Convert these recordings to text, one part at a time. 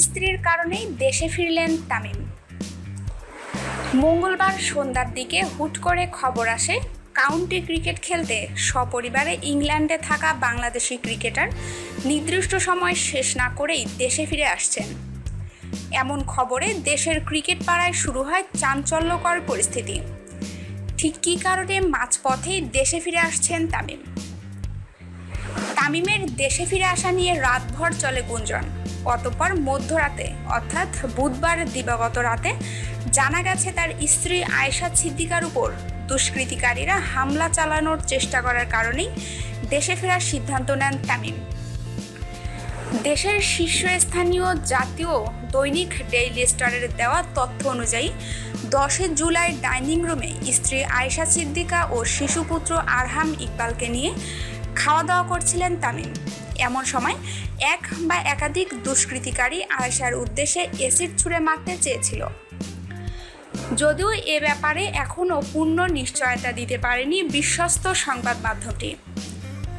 স্ত্রীর কারণেই দেশে ফিরলেন তামিম। মঙ্গলবার সন্ধ্যার দিকে হুট করে খবর আসে, কাউন্টি ক্রিকেট খেলতে সপরিবারে ইংল্যান্ডে থাকা বাংলাদেশি ক্রিকেটার নির্দিষ্ট সময় শেষ না করেই দেশে ফিরে আসছেন। এমন খবরে দেশের ক্রিকেট পাড়ায় শুরু হয় চাঞ্চল্যকর পরিস্থিতি। ঠিক কী কারণে মাঝপথেই দেশে ফিরে আসছেন তামিম? তামিমের দেশে ফিরে আসা নিয়ে রাতভর চলে গুঞ্জন। অতপর মধ্যরাতে, অর্থাৎ বুধবার দিবাগত রাতে, জানা গেছে তার স্ত্রী আয়েশা সিদ্দিকার উপর। দুষ্কৃতিকারীরা হামলা চালানোর চেষ্টা করার কারণেই দেশে ফেরার সিদ্ধান্ত নেন তামিম। দেশের শীর্ষস্থানীয় জাতীয় দৈনিক ডেইলি স্টারের দেওয়া তথ্য অনুযায়ী, দশই জুলাই ডাইনিং রুমে স্ত্রী আয়েশা সিদ্দিকা ও শিশুপুত্র আরহাম ইকবালকে নিয়ে খাওয়া দাওয়া করছিলেন তামিম। এমন সময় এক বা একাধিক দুষ্কৃতিকারী আয়েশার উদ্দেশ্যে এসিড ছুঁড়ে মারতে চেয়েছিল। যদিও এ ব্যাপারে এখনও পূর্ণ নিশ্চয়তা দিতে পারেনি বিশ্বস্ত সংবাদ মাধ্যমটি।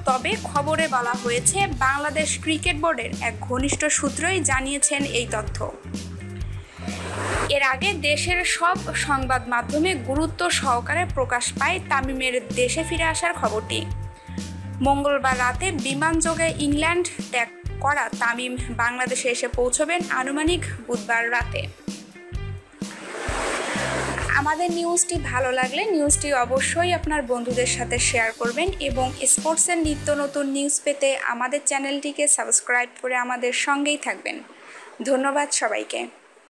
তবে খবরে বলা হয়েছে, বাংলাদেশ ক্রিকেট বোর্ডের এক ঘনিষ্ঠ সূত্রই জানিয়েছেন এই তথ্য। এর আগে দেশের সব সংবাদ মাধ্যমে গুরুত্ব সহকারে প্রকাশ পায় তামিমের দেশে ফিরে আসার খবরটি। মঙ্গলবার রাতে বিমানযোগে ইংল্যান্ড ত্যাগ করা তামিম বাংলাদেশে এসে পৌঁছবেন আনুমানিক বুধবার রাতে। আমাদের নিউজটি ভালো লাগলে নিউজটি অবশ্যই আপনার বন্ধুদের সাথে শেয়ার করবেন এবং স্পোর্টসের নিত্য নতুন নিউজ পেতে আমাদের চ্যানেলটিকে সাবস্ক্রাইব করে আমাদের সঙ্গেই থাকবেন। ধন্যবাদ সবাইকে।